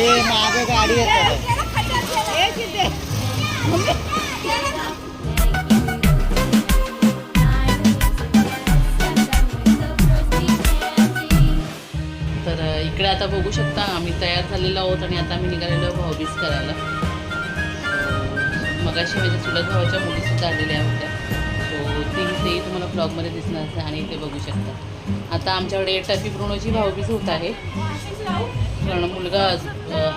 मागे गाडी येतात तर इकडे आता बघू शकता आम्ही तयार झालेलो आहोत आणि आता आम्ही निघालेलो आहोत भाऊबीज करायला. मगाशी माझ्या चुलत भावाच्या मुलीसुद्धा आलेल्या होत्या. सो ती तेही तुम्हाला ब्लॉगमध्ये दिसणार असेल आणि इथे बघू शकता. आता आमच्याकडे टफी ब्रुणोची भाऊबीज होत आहे. कारण मुलगा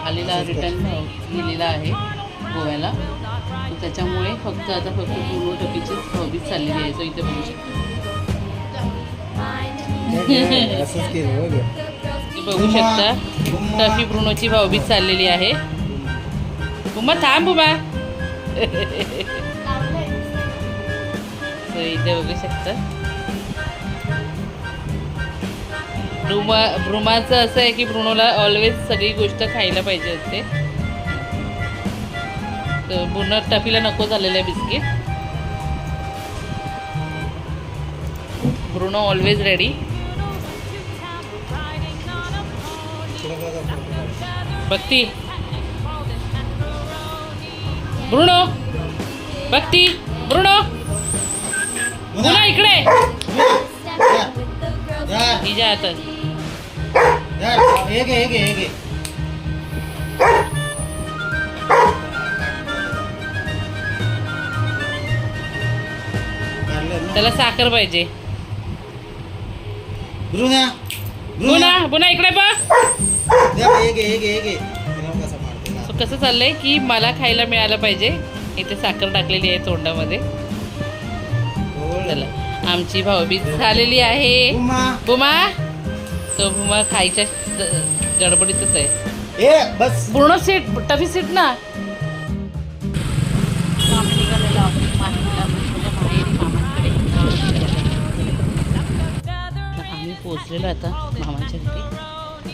आलेला रिटर्न गेलेला आहे गोव्याला. तर त्याच्यामुळे फक्त आता फक्त ब्रुणो टफीचीच चाललेली आहे. सो इथे बघू शकतो. बघू शकता. टफी ब्रुनोची भाऊबीज चाललेली आहे. उमा थांब उमा इथे बघू शकता. ब्रुमा ब्रुमाचं असं आहे की ब्रुनोला ऑलवेज सगळी गोष्ट खायला पाहिजे असते. तर ब्रुनो टफीला नको झालेलं आहे biscuit. Bruno always ready. Bhakti. Bruno Bhakti. Bruno पुन्हा इकडे. या, या, हिच्या हातात. हे घे हे घे हे घे काढलं ना? त्याला साखर पाहिजे ब्रुना पुन्हा पुन्हा इकडे बघ कसं चाललंय की मला खायला मिळालं पाहिजे. इथे साखर टाकलेली आहे तोंडामध्ये. चला आमची भाऊबीज झालेली आहे. बुमा तो बुमा खायच्या गडबडीतच आहे. ए बस. पूर्ण सीट टफी सीट ना. आम्ही आम्ही पोचलेलो आता मामाच्या घरी.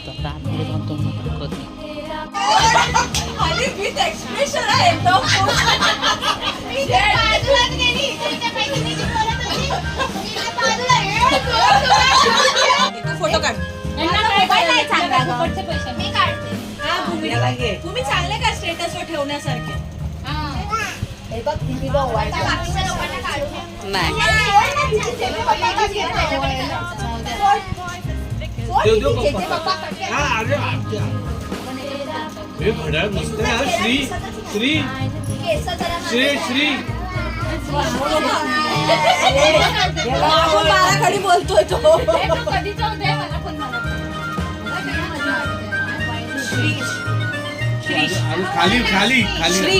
तर आता आतमध्ये जाऊन तुम्हाला दाखवते फोटो काढ मी काढते हा भूमी तुम्ही चांगले का स्टेटस वर ठेवण्यासारखे आता बाकीच्या लोकांना काढू दे. नाही हा, अरे आमच्या. हे घड्याळ मस्त आहे हा. श्री श्री केस जरा श्री श्री आपण बाराखडी बोलतोय तो. खाली खाली खाली.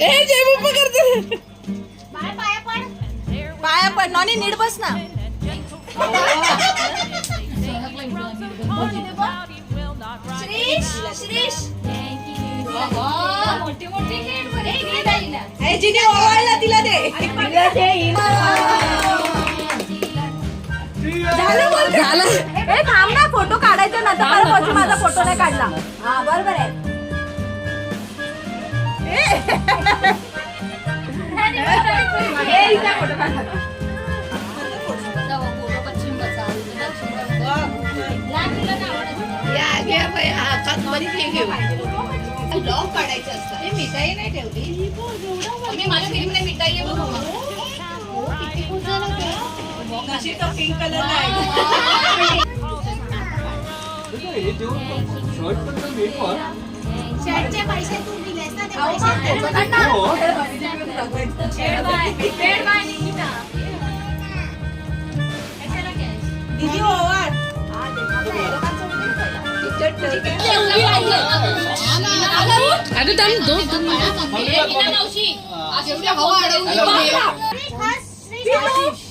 ए जय बाप्पा करते. पाया पड नॉनी नीट बस ना. श्रीश श्रीश. मोठी मोठी झालं. ए थांब ना फोटो काढायचा ना तर मला माझा फोटो नाही काढला. हा बरोबर आहे. ए, हिचा photo काढला. लॉक काढायचे असतात मिठाई नाही ठेवली. मी माझ्या फिल्मने मिठाई आहे बघ किती खुश झाला तो. कशी तो पिंक कलर आहे हे शर्ट पण तर घे पण. शर्टचे पैसे तू दिलेस ना ते पैसे हो. दीदी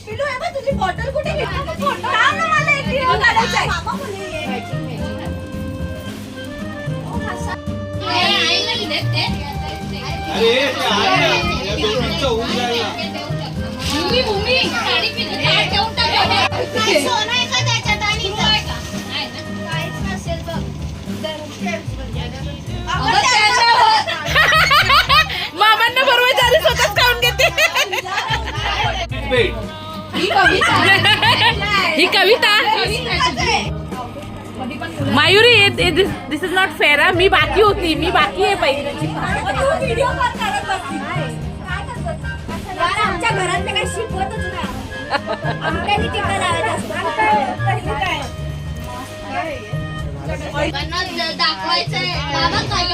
पिलू हे बघ तुझी बॉटल कुठे मला एक व्हिडिओ काढायचा आहे पेट. ही कविता. ही Mayuri this is not fair मी बाकी होती मी बाकी आहे पहिली आमच्या काही शिकवतच दाखवायचंय बाबा काय काय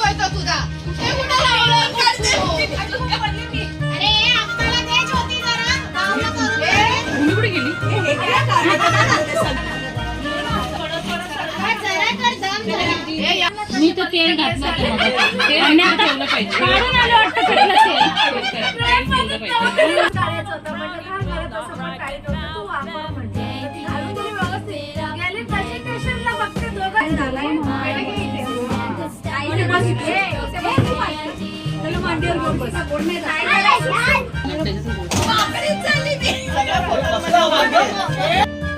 मी तर तेल घातलं काढून आलं वाटतं तेल? म्हणजे तू म्हणजे ती ते तू.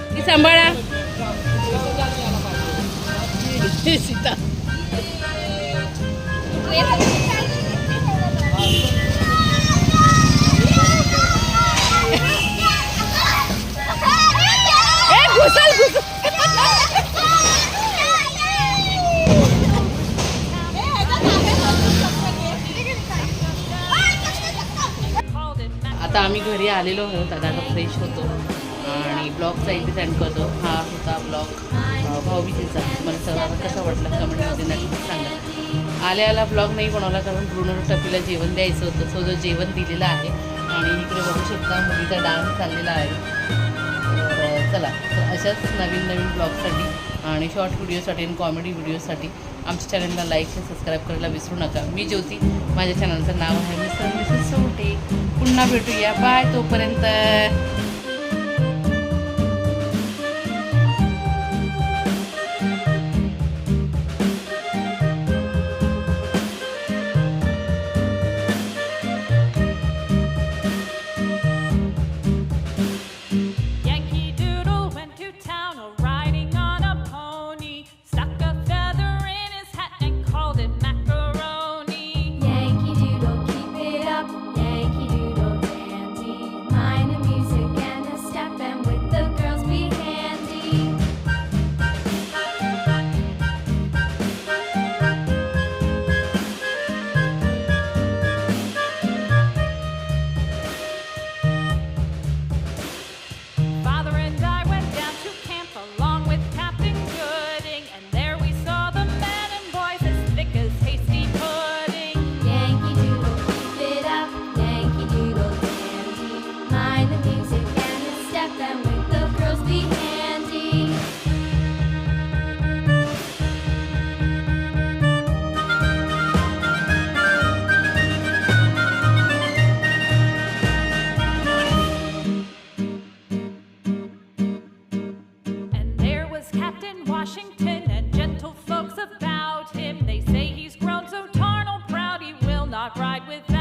ती सांभाळा सीता. आता आम्ही घरी आलेलो आहोत आता फ्रेश होतो. आणि ब्लॉगचा इथे सेंड करतो. हा होता ब्लॉग भाऊबीजीचा. तुम्हाला सगळा कसा वाटला कमेंटमध्ये नक्की सांगा. आल्या आला ब्लॉग नाही बनवला कारण पूर्ण टपीला जेवण द्यायचं होतं. सो जो जेवण दिलेलं आहे आणि इकडे बघू शकता मुलीचा डान्स चाललेला आहे. तर चला तर अशाच नवीन नवीन ब्लॉगसाठी आणि शॉर्ट व्हिडिओसाठी आणि कॉमेडी व्हिडिओसाठी आमच्या चॅनलला लाईक आणि सबस्क्राईब करायला विसरू नका. मी ज्योती माझ्या चॅनलचं नाव आहे मिसर मिसेस सोटे पुन्हा भेटूया. बाय तोपर्यंत. not right with